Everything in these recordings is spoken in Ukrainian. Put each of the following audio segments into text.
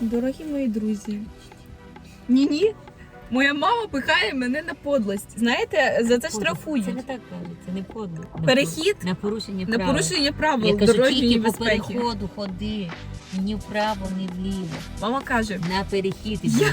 Дорогі мої друзі. Ні-ні. Моя мама пихає мене на подлость. Знаєте, за це штрафують. Це не так кажуть, це не подло. Перехід на порушення на порушення правил Я кажу, тільки по переходу ходи. Ні вправо, ні вліво. Мама каже, На перехід іди.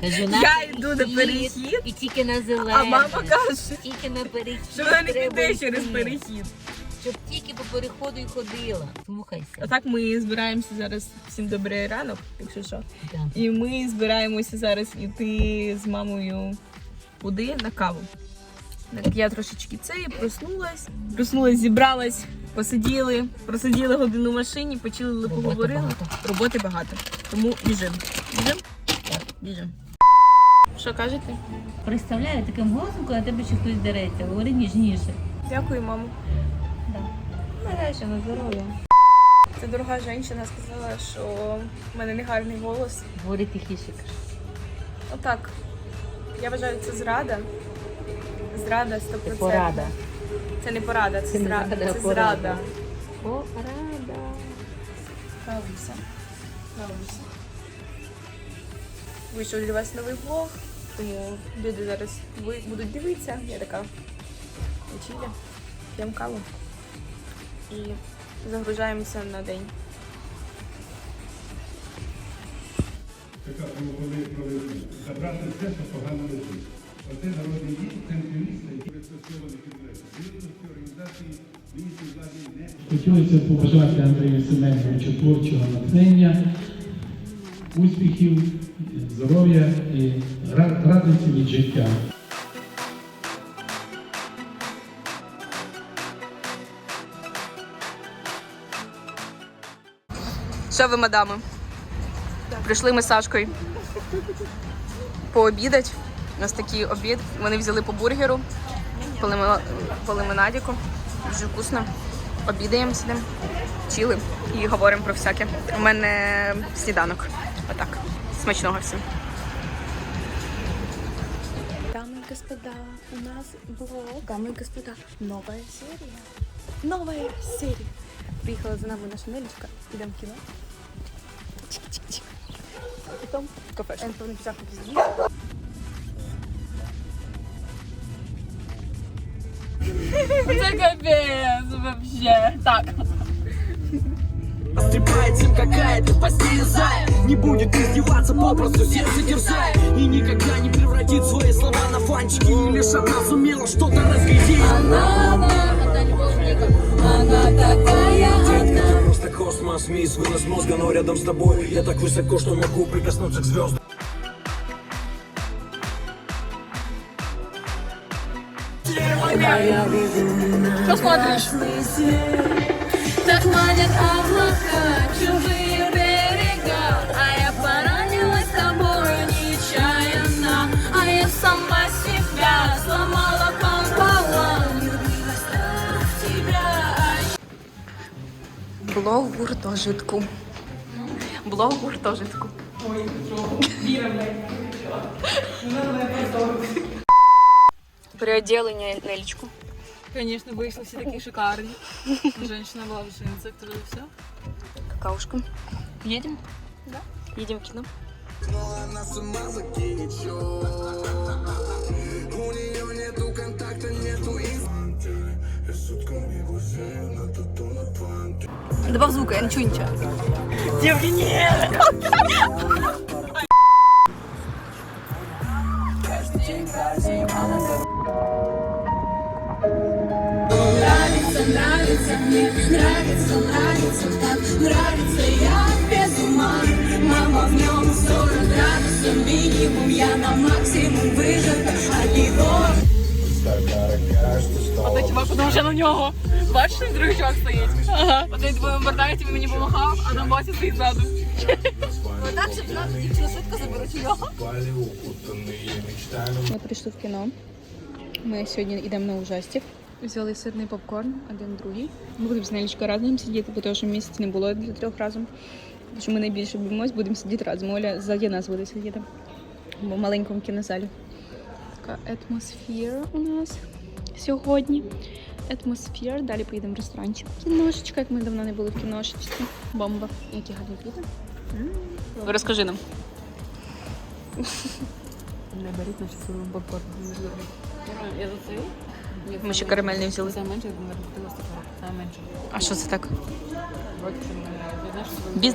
Кажу, на я йду на перехід, І тільки на зелене. а мама каже, Тільки на перехід. що вона не піде через перехід. Щоб тільки по переходу і ходила. Слухайся. Отак ми збираємося зараз. Всім добрий ранок, якщо що. Да. І ми збираємося зараз іти з мамою куди? На каву. Так, я трошечки це проснулась. Проснулась, зібралась, посиділи, просиділи годину в машині, почали Роботи поговорили. багато. Роботи багато. Тому біжим. Біжим? Так, біжим. Що кажете? Представляю, таким голосом, коли тебе ще хтось дереться. Говори ніжніше. Дякую, мамо. Да. На здоров'я. Це дорога жінка сказала, що в мене не гарний голос. Говори тихіше. Отак. Я вважаю, це зрада. Зрада 100%. Це порада. Це не порада, це, Це зрада. Це порада. зрада. Порада. Кавуся. Кавуся. Вийшов для вас новий влог, тому люди зараз будуть дивитися. Я така вечіря, п'ємо каву і загружаємося на день. забрати все, що погано лежить. Оце народний дім, центрі міста, які. Звітності організації влади не Хотілося побажати Андрію Семеновичу творчого натхнення, успіхів, здоров'я і радості від життя. Що ви, мадами? Прийшли ми з Сашкою пообідати. У нас такий обід. Вони взяли по бургеру, по лимонадіку. Дуже вкусно. Обідаємо сидимо, чили і говоримо про всяке. У мене сніданок. Отак. Смачного всім. Дамы и господа, у нас блог. Дамы и господа, новая серия. Новая серия. Приехала за нами наша Нелечка. Идем в кино. Потом в кафешку. Антон, в пиздец. Это капец вообще. Так. Острепает им какая-то постезая Не будет издеваться, попросту сердце дерзая И никогда не превратит свои слова на фанчики И лишь она сумела что-то разглядеть Она, она, она любовь Она такая космос, мисс Вынос мозга, но рядом с тобой Я так высоко, что могу прикоснуться к звездам Що смотриш? Так манят облака, чужие було в гуртожитку. Було в гуртожитку. Ой, Віра, блядь. Нелічку. Конечно, вышли все такие шикарные. Женщина была в джинсах, тоже все. Какаушка. Едем? Да. Едем в кино. Ну, у нее нету контакта, нету и сутками глазами. Добав звука, я не чую нічого. Нравится, нравится мне, нравится, нравится так. Нравится я без ума. Мама в нем 40 градусов минимум. Я на максимум выжата Подумав, що на нього. Бачиш, що другий чувак стоїть? Ага. Оцей двоє бордають, він мені допомагав, а там Вася стоїть ззаду. Так, щоб нас швидко заберуть у нього Ми прийшли в кіно. Ми сьогодні йдемо на ужастик. Взяли сирний попкорн, один другий. Ми будемо з Нелічкою разом сидіти, бо тому що місця не було для трьох разом. Тому що ми найбільше боїмось, будемо сидіти разом. Оля ззаді нас буде сидіти. Бо в маленькому кінозалі. Така атмосфера у нас сьогодні. Атмосфера. Далі поїдемо в ресторанчик. Кіношечка, як ми давно не були в кіношечці. Бомба. Які гарні квіти. Розкажи нам. Не беріть нашу свою попкорн. Я за це? Ми ще карамельний взяли. Це менше, як ми розбудили 140. Це менше. А що це так? Вроді,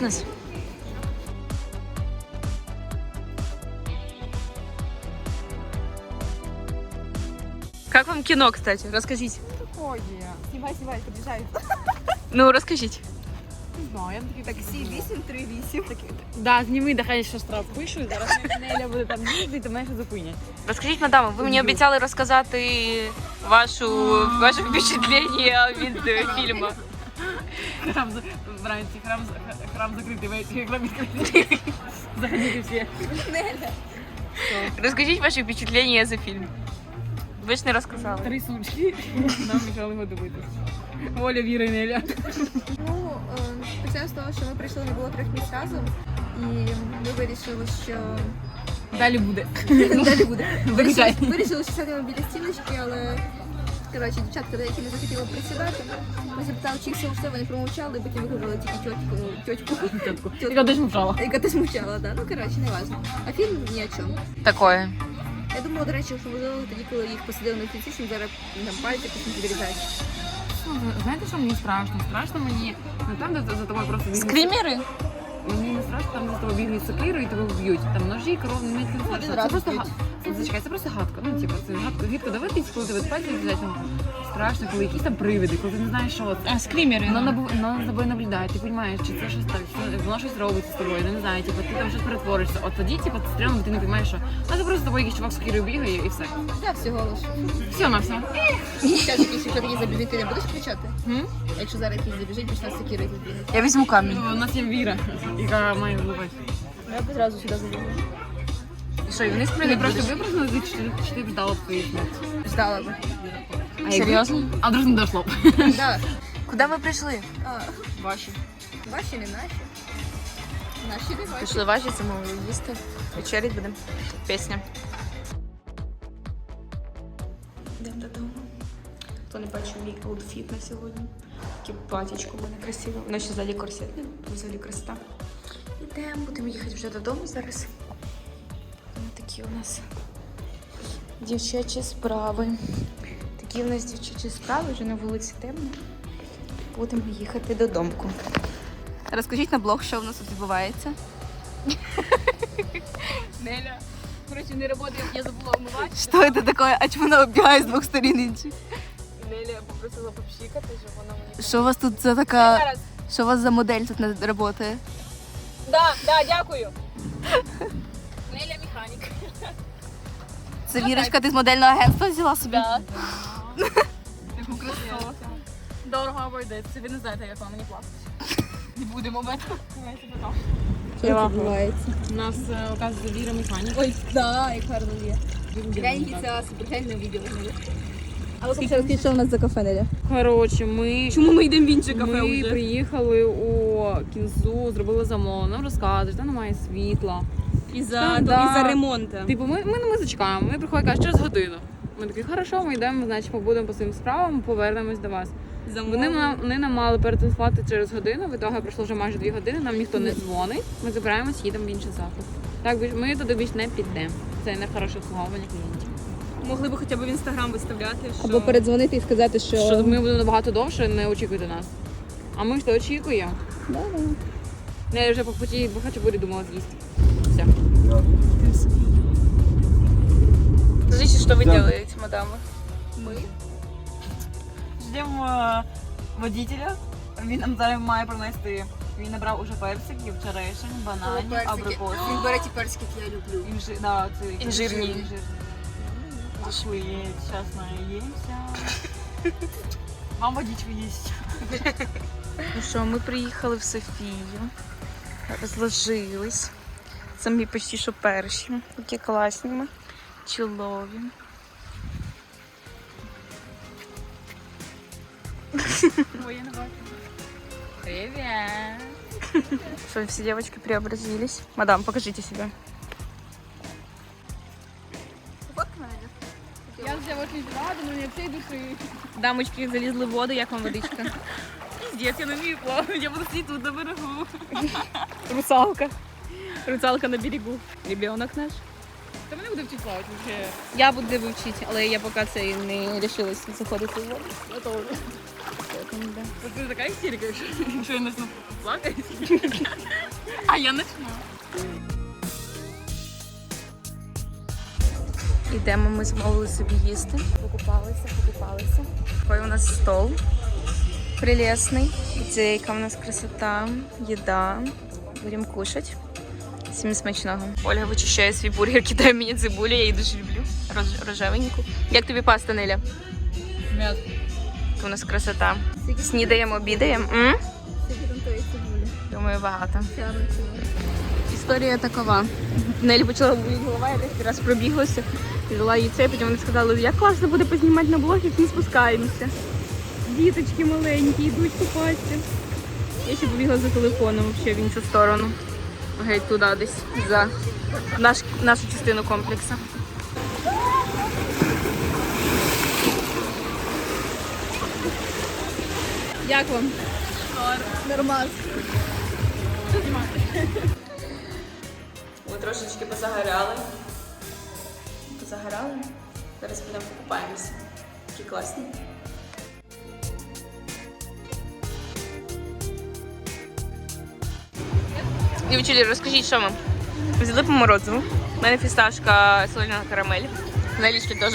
Как вам кино, кстати? Расскажите. Ой, Знімай, знімай, під'їжджай. Ну, расскажите. не знаю, я такий Таксі 8, 3, 8. Да, зніми, да хай ще штраф пишу, і зараз Неля буде там їздити, то менше зупинять. Розкажіть, мадам, ви мені обіцяли розказати вашу, ваше впечатлення від е, фільму. Храм, за- вранці, храм, за- храм закритий, ввечері храм відкритий. Заходите всі. Розкажіть ваші впечатлення за фільм. Ви ж не розказали. Три сучки нам мішали його дивитися. Оля, Віра і Неля. Ну, е, почнемо з того, що ми прийшли не було трьох місць разом. І ми вирішили, що Далі буде. далі буде. Вирішай. Вирішили, вирішили, що сядемо біля стіночки, але коротше, дівчатка, які не захотіли присідати. Ми запитали, чи все все, вони промовчали, потім вибрали тільки тьотьку, тьотьку. Тітку. Яка десь мовчала. яка теж мовчала, да. Ну коротше, не важно. А фільм ні о чому. Такое. Я думала, до речі, що можливо тоді, коли їх посадили на що зараз там пальці якось відрізають. Ну, Знаєте, що мені страшно? Страшно мені не там, де за тобою просто бігають. Скримери? Мені не страшно, там за тобою бігають сокирою і тебе вб'ють. Там ножі, кров, не мені це не страшно. Це просто гадка. Зачекай, це просто гадка. Ну, типу, це гадка, гідко дивитись, коли тебе пальці ну, Страшно, коли якісь там привиди, коли ти не знаєш, що це. А, скримери. Воно набу- воно за тобою наблюдає, ти розумієш, чи це щось так, воно щось робиться з тобою, ну, не знаю, типу, ти там щось перетворишся. От тоді, типу, ти стрімно, ти не розумієш, що ну, це просто з тобою якийсь чувак з кірою бігає і все. Да, всього лиш. Все на все. Зараз якийсь, якщо такий забіжить, ти не будеш кричати? Якщо зараз якийсь забіжить, почне секіри бігати. Я візьму камінь. У нас є віра, яка має вбивати. Я б зразу сюди забігла. І що, і вниз Ти прийде? просто чи ти, чи ти б ждала б твоєї смерті? Ждала би. А Серйозно? А вдруг не дошло. Да. Куди ви прийшли? Ваші. Ваші не наші. Наші не ваші. Пішли ваші, це замовили їсти. Вечерять будемо. Пісня. Йдемо додому. Хто не бачив мій аутфіт на сьогодні. Таке платічко в мене красиве. Воно ще ззаді корсетне, взагалі красота. Ідемо, будемо їхати вже додому зараз. Такі у нас дівчачі справи. Такі у нас дівчачі справи, вже на вулиці темно. Будемо їхати додому. Розкажіть на блог, що в нас тут відбувається. Неля. Короче, не работает, я забула умывать. Що це таке? А чому вона оббігає з двох сторін інших? Неля попросила попшикати, щоб вона мені... Що у вас тут за така... Зараз. Що у вас за модель тут не працює? Да, да, дякую. Неля механік. Це Вірочка, ти з модельного агентства взяла собі? Да. Типу красиво. Дорого обойдеться. Ви не знаєте, як вам мені платить. Не будемо об. Що відбувається? У нас, е, оказується, віра механік. Ой, да, як гарно є. Глянь, це супергель не виділа. А ви ще розкажіть, що у нас за кафе, Неля? Коротше, ми Чому ми йдемо в інше Ми приїхали у кінзу, зробили замовлення, нам розказують, там немає світла. Із-за Да, да. із-за ремонту. Типу, ми, ми, ми зачекаємо. Ми приходять, кажуть, через годину. Ми такі, хорошо, ми йдемо, значить, побудемо по своїм справам, повернемось до вас. Вони нам, вони нам мали перетелефонувати через годину, в ітогі пройшло вже майже дві години, нам ніхто не дзвонить. Ми забираємось, їдемо в інший заклад. Так, більш- ми туди більш не підемо. Це не хороше обслуговування клієнтів. Могли б хоча б в інстаграм виставляти, що... Або передзвонити і сказати, що... Що ми будемо набагато довше, не очікуйте нас. А ми ж то очікуємо. Не вже по путі багато буде думала з'їсти. Все. Скажите, что вы делаете, мадама? Ждемо е, водителя. Він нам зараз має принести. Він набрав уже персиків, черешень, бананів, абрикосів. Він бере ті персики, які я люблю. Інжир, да, це Інжирні. інжирні. Пішли, зараз наїмся. Вам водичку їсть. Ну що, ми приїхали в Софію, розложились. Самі почти що перші. Які класні ми, чолові. Привіт! Что, все девочки преобразились. Мадам, покажите себя. Я вже очень рада, но не всей душі. Дамочки залізли в воду, як вам водичка? Піздець, я не вмію плавати, я буду сидіти тут на берегу. Русалка. Русалка на берегу. Ребенок наш. Та мене буде вчити плавати взагалі. Я буду вивчити, але я поки це і не рішилась заходити в воду. Я теж. Поэтому, да. Це така істерика, якщо, якщо я почну плакати. А я почну. Ідемо, ми замовили собі їсти. Покупалися, покупалися. Такий у нас стол. Прелесний. Це яка у нас красота, їда. Будемо кушати. Всім смачного. Ольга вичищає свій бургер, кидає мені цибулю, я її дуже люблю. Рож- рожевеньку. Як тобі паста, Неля? М'ясо. Яка у нас красота. Снідаємо, обідаємо. М? Думаю, багато. Історія такова. Нелі почала боліти голова, я десь раз пробіглася, взяла їй це, потім вони сказали, як класно буде познімати на блог, як не спускаємося. Діточки маленькі, йдуть купатися. Я ще побігла за телефоном взагалі в іншу сторону. Геть туди десь, за наш, нашу частину комплексу. Як вам? Нормально. Ми трошечки позагоряли. Позагоряли. Зараз підемо покупаємося. Такі класні. Дівчата, розкажіть, що ми? Взяли по морозиву. У мене фісташка соляна карамель. На лічки теж.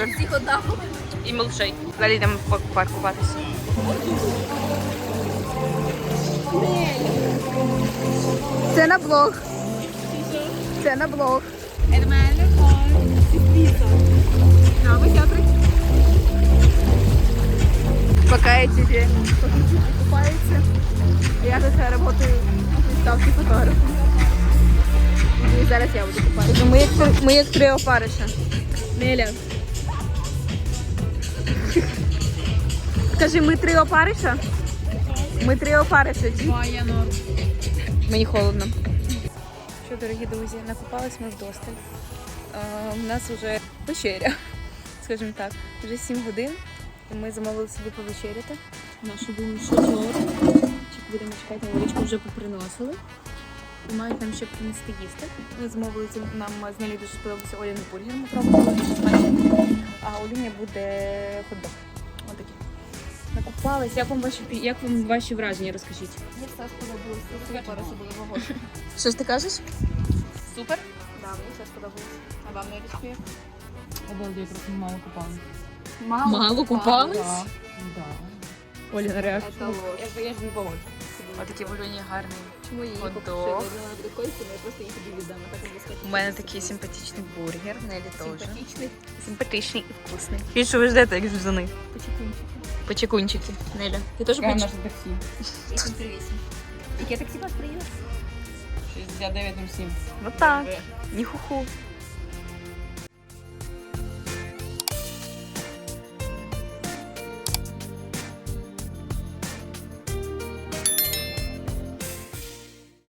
І милкшейк. Далі йдемо в парк купатися. Це на блог. Це на блог. Пока эти купаются, я тут работаю в ставці фотографом. І зараз я буду купатися. Ми як, три- ми як три опариша. Неля. Скажи, ми три опариша? Ми три опариша. чи? Мені холодно. Що, дорогі друзі, накупались ми вдосталь. У нас вже вечеря, скажімо так. Вже 7 годин. І ми замовили собі повечеряти. Нашу бумішечок. Чек будемо чекати, на вже поприносили. І мають нам ще принести їсти. Ми замовили це нам з Нелі дуже сподобався Оліний бургер. Ми пробували дуже смачно. А Олюня буде хот-дог. Отакі. Накупались. Як вам ваші як вам ваші враження? Розкажіть. Мені все сподобалося. Супер, особливо. Що ж ти кажеш? Супер. Да, мені все сподобалося. А вам не відчує? Обалдеть, просто мало купали. Мало, Мало купались? Да. Оліна реакція. Це ложь. Я, я ж не погоджу. Отакі Олюні гарні. Чому я її Хот-дог. Я буде коїться, ми просто її тобі віддамо. Так і буде У мене такий симпатичний бургер, Нелі теж. Симпатичний. Симпатичний і вкусний. І що ви ждете, як жузани? Почекунчики. Почекунчики. Неля. Ти теж Я хочеш? наше таксі. 838. Яке таксі вас приїде? 6907. Ну так. Ні хуху.